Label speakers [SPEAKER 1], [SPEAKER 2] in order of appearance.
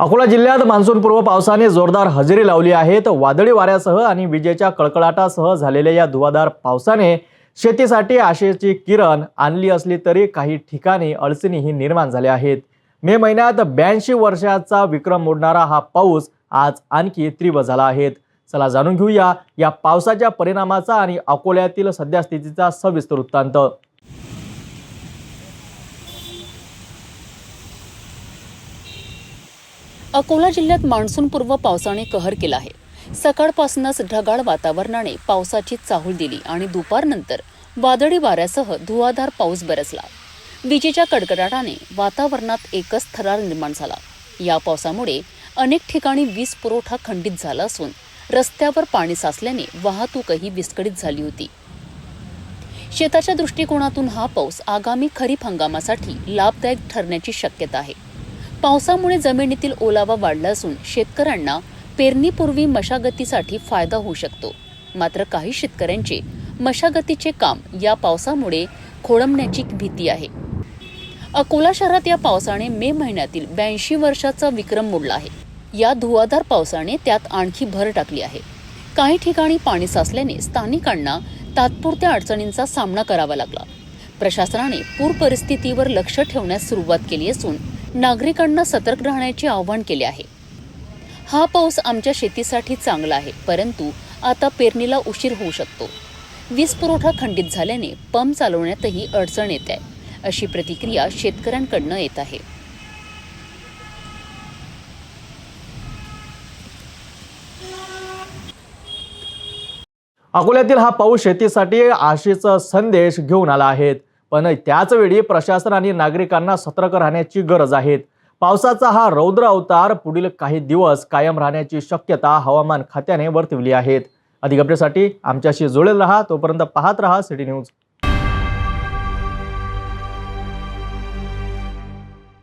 [SPEAKER 1] अकोला जिल्ह्यात मान्सूनपूर्व पावसाने जोरदार हजेरी लावली आहे तर वादळी वाऱ्यासह आणि विजेच्या कळकळाटासह झालेल्या या धुवाधार पावसाने शेतीसाठी आशेची किरण आणली असली तरी काही ठिकाणी अडचणीही निर्माण झाल्या आहेत. मे महिन्यात ब्याऐंशी वर्षाचा विक्रम मोडणारा हा पाऊस आज आणखी तीव्र झाला आहे. चला जाणून घेऊया या पावसाच्या परिणामाचा आणि अकोल्यातील सध्या स्थितीचा सविस्तर वृत्तांत.
[SPEAKER 2] अकोला जिल्ह्यात मान्सूनपूर्व पावसाने कहर केला आहे. सकाळपासूनच ढगाळ वातावरणाने पावसाची चाहूल दिली आणि दुपारनंतर वादळी वाऱ्यासह धुवाधार पाऊस बरसला. विजेच्या कडकडाटाने वातावरणात एकच थरार निर्माण झाला. या पावसामुळे अनेक ठिकाणी वीज पुरवठा खंडित झाला असून रस्त्यावर पाणी साचल्याने वाहतूकही विस्कळीत झाली होती. शेताच्या दृष्टिकोनातून हा पाऊस आगामी खरीप हंगामासाठी लाभदायक ठरण्याची शक्यता आहे. पावसामुळे जमिनीतील ओलावा वाढला असून शेतकऱ्यांना पेरणीपूर्वी मशागतीसाठी फायदा होऊ शकतो. मात्र काही शेतकऱ्यांचे मशागतीचे काम या पावसामुळे खोळंबण्याची भीती आहे. अकोला शहरात या पावसाने मे महिन्यातील ब्याऐंशी वर्षाचा विक्रम मोडला आहे. या धुवाधार पावसाने त्यात आणखी भर टाकली आहे. काही ठिकाणी पाणी साचल्याने स्थानिकांना तात्पुरत्या अडचणींचा सामना करावा लागला. प्रशासनाने पूर परिस्थितीवर लक्ष ठेवण्यास सुरुवात केली असून नागरिकांना सतर्क राहण्याचे आवाहन केले आहे. हा पाऊस आमच्या शेतीसाठी चांगला आहे परंतु आता पेरणीला उशीर होऊ शकतो. वीज पुरवठा खंडित झाल्याने पंप चालवण्यातही अडचण येत आहे अशी प्रतिक्रिया शेतकऱ्यांकडनं येत आहे.
[SPEAKER 1] अकोल्यातील हा पाऊस शेतीसाठी आशेचा संदेश घेऊन आला आहे. पण त्याच वेळी प्रशासन आणि नागरिकांना सतर्क राहण्याची गरज आहे. पावसाचा हा रौद्र अवतार पुढील काही दिवस कायम राहण्याची शक्यता हवामान खात्याने वर्तवली आहे. अधिक अपडेटसाठी आमच्याशी जुळेल रहा तोपर्यंत पाहत राहा सिटी न्यूज.